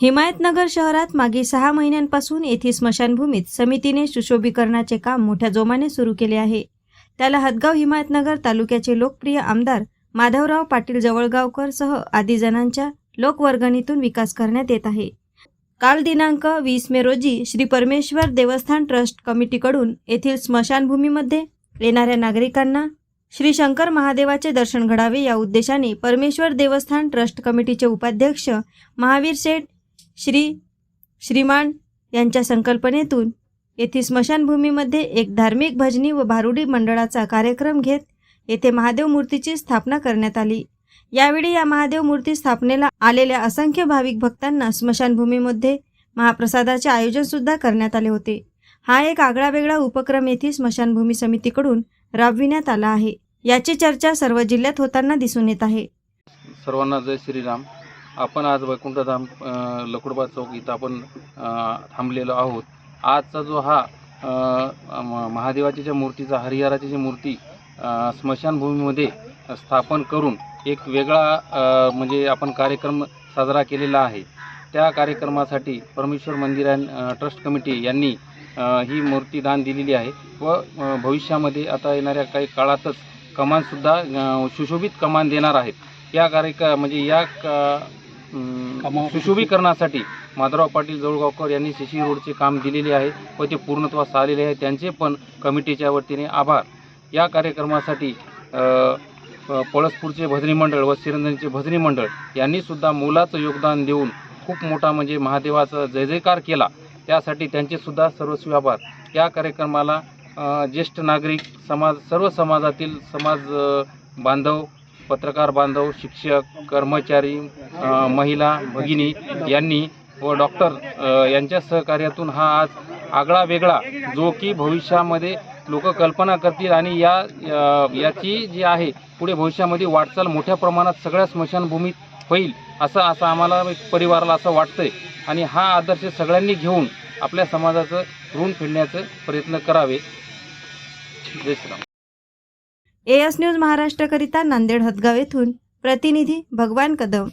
हिमायतनगर शहरात मागील सहा महिन्यांपासून येथील स्मशानभूमीत समितीने सुशोभीकरणाचे काम मोठ्या जोमाने सुरू केले आहे. त्याला हदगाव हिमायतनगर तालुक्याचे लोकप्रिय आमदार माधवराव पाटील जवळगावकर सह आदी जणांच्या लोकवर्गणीतून विकास करण्यात येत आहे. काल दिनांक वीस मे रोजी श्री परमेश्वर देवस्थान ट्रस्ट कमिटीकडून येथील स्मशानभूमीमध्ये येणाऱ्या नागरिकांना श्री शंकर महादेवाचे दर्शन घडावे या उद्देशाने परमेश्वर देवस्थान ट्रस्ट कमिटीचे उपाध्यक्ष महावीर शेठ श्री श्रीमान यांच्या संकल्पनेतून येथे स्मशानभूमीमध्ये एक धार्मिक भजनी व भारुडी मंडळाचा कार्यक्रम घेत येथे महादेव मूर्तीची स्थापना करण्यात आली. यावेळी या महादेव मूर्ती स्थापनेला आलेल्या असंख्य भाविक भक्तांना स्मशानभूमीमध्ये महाप्रसादाचे आयोजन सुद्धा करण्यात आले होते. हा एक आगळा वेगळा उपक्रम येथे स्मशानभूमी समितीकडून राबविण्यात आला आहे. याची चर्चा सर्व जिल्ह्यात होताना दिसून येत आहे. सर्वांना जय श्रीराम. आपण आज वैकुंठधाम लकुडबा चौक इथं आपण थांबलेलो आहोत. आजचा जो हा म- महादेवाची ज्या मूर्तीचा हरिहराची जी मूर्ती स्मशानभूमीमध्ये स्थापन करून एक वेगळा म्हणजे आपण कार्यक्रम साजरा केलेला आहे. त्या कार्यक्रमासाठी परमेश्वर मंदिर ट्रस्ट कमिटी यांनी ही मूर्ती दान दिलेली आहे व भविष्यामध्ये आता येणाऱ्या काही काळातच कमानसुद्धा सुशोभित कमान देणार आहेत. या कार्यक म्हणजे या क- सुशोभीकरणासाठी माधवराव पाटील जवळगावकर यांनी शिशी रोडचे काम दिलेले आहे व ते पूर्णत्वास आलेले आहे. त्यांचे पण कमिटीच्या वतीने आभार. या कार्यक्रमासाठी पळसपूरचे भजनी मंडळ व सिरंदनचे भजनी मंडळ यांनीसुद्धा मोलाचं योगदान देऊन खूप मोठा म्हणजे महादेवाचा जय जयकार केला. त्यासाठी त्यांचेसुद्धा सर्वस्वी आभार. या कार्यक्रमाला ज्येष्ठ नागरिक समाज सर्व समाजातील समाज बांधव पत्रकार बांधव शिक्षक कर्मचारी महिला भगिनी यांनी व डॉक्टर यांच्या सहकार्यातून हा आज आगळा वेगळा जो की भविष्यामध्ये लोक कल्पना करतील आणि या याची जी आहे पुढे भविष्यामध्ये वाटचाल मोठ्या प्रमाणात सगळ्या स्मशानभूमीत होईल असं असं आम्हाला परिवाराला असं वाटतंय. आणि हा आदर्श सगळ्यांनी घेऊन आपल्या समाजाचं ऋण फिरण्याचं प्रयत्न करावे. जय श्रीराम. एएस न्यूज महाराष्ट्रकरिता नांदेड हदगाव येथून प्रतिनिधी भगवान कदम.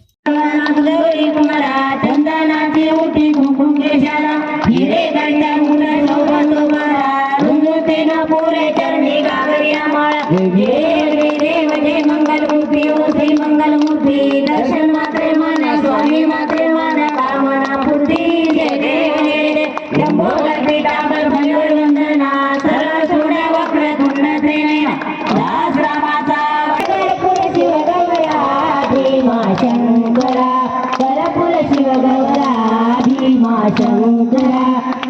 శంకర.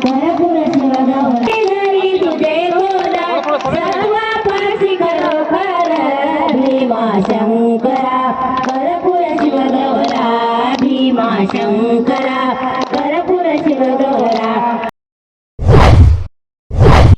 పరపుర శివగౌరా భీమా శంకర